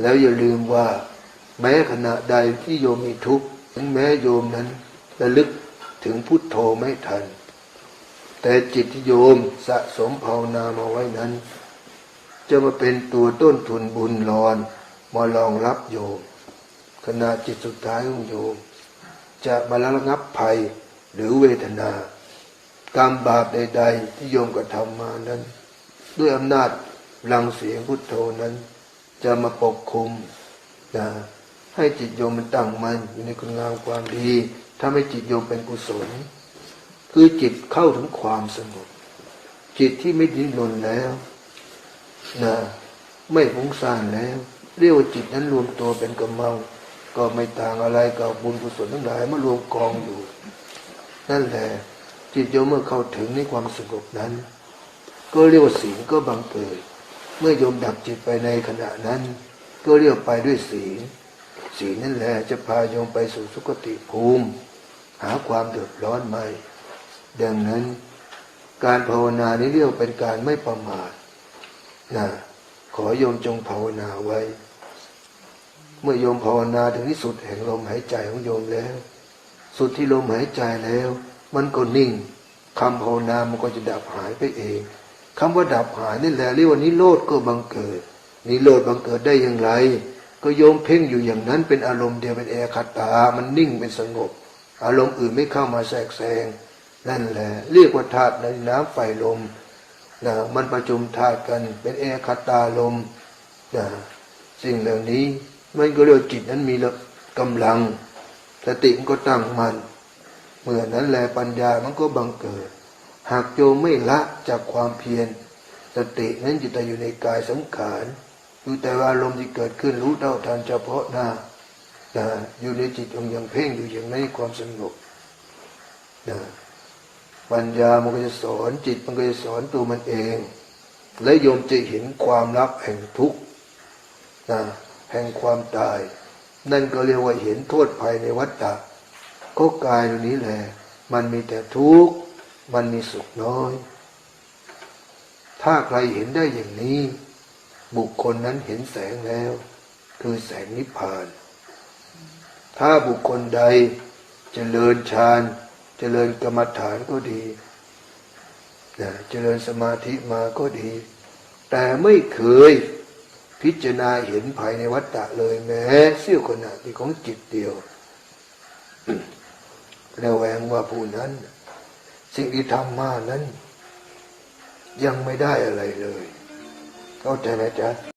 แล้วอย่าลืมว่า แม้ขณะใดที่โยมมีทุกข์ถึงแม้โยมนั้นระลึกถึงพุทโธไม่ทัน แต่จิตที่โยมสะสมภาวนามาไว้นั้น จะมาเป็นตัวต้นทุนบุญรอนมารองรับโยม ขณะจิตสุดท้ายของโยม จะมาระงับภัยหรือเวทนากรรมบาปใด ๆ ที่โยมกระทำมานั้น ด้วยอำนาจลังเสียงพุทโธนั้น จะมาปกคุมนะให้จิตโยมมันตั้งมันอยู่ในคุณงามความดีถ้าให้จิตโยมเป็นกุศล คือจิตเข้าถึงความสงบจิตที่ไม่ดิ้นรนแล้วนะไม่ฟุ้งซ่านแล้ว เรียกว่าจิตนั้นรวมตัวเป็นกำมังก็ไม่ต่างอะไรกับบุญกุศลทั้งหลายมารวมกองอยู่ นั่นแหละจิตโยมเมื่อเข้าถึงในความสงบนั้น ก็เรียกว่าศีลก็บังเกิด เมื่อโยมดับจิตไปในขณะนั้น ก็เรียกไปด้วยศีลศีลนั่นแหละจะพาโยมไปสู่สุคติภูมิ หาความเดือดร้อนไม่ ดังนั้น การภาวนานี้เรียกว่าเป็นการไม่ประมาทนะขอโยมจงภาวนาไว้ เมื่อโยมภาวนาถึงที่สุดแห่งลมหายใจของโยมแล้ว สุดที่ลมหายใจแล้ว มันก็นิ่งคำภาวนามันก็จะดับหายไปเอง คำว่าดับหายนี่แหละเรียกว่านิโรธก็บังเกิดนิโรธบังเกิดได้อย่างไร ก็โยมเพ่งอยู่อย่างนั้นเป็นอารมณ์เดียวเป็นเอคตา มันนิ่งเป็นสงบ อารมณ์อื่นไม่เข้ามาแทรกแซงนั่นแหละเรียกว่าธาตุในน้ำไฟลมนะมันประชุมธาตุกันเป็นเอคตาลมนะสิ่งเหล่านี้มันก็เรียกจิตนั้นมีกำลังสติมันก็ตั้งมัน่นเมื่อนั้นแหละปัญญามันก็บังเกิด หากโยมไม่ละจากความเพียรสตินั้นจะแต่อยู่ในกายสังขารอยู่แต่ว่าอารมณ์ที่เกิดขึ้นรู้เท่าทันเฉพาะหน้านะอยู่ในจิตองอย่างเพ่งอยู่อย่างในความสงบนะปัญญามันก็จะสอนจิตมันก็จะสอนตัวมันเอง และโยมจะเห็นความลับแห่งทุกข์นะแห่งความตาย นั่นก็เรียกว่าเห็นโทษภัยในวัฏฏะก็กายตรงนี้แหละมันมีแต่ทุกข์ มันมีสุขน้อย ถ้าใครเห็นได้อย่างนี้ บุคคลนั้นเห็นแสงแล้ว คือแสงนิพพาน ถ้าบุคคลใดจเจริญฌานเจริญกรรมฐานก็ดีนะเจริญสมาธิมาก็ดี แต่ไม่เคยพิจารณาเห็นภายในวัฏฏะเลยแม้เสี้ยวขณะที่ของจิตเดียวแล้วแวงว่าผู้นั้น สิ่งที่ทำมานั้น ยังไม่ได้อะไรเลยเข้าใจไหมจ๊ะ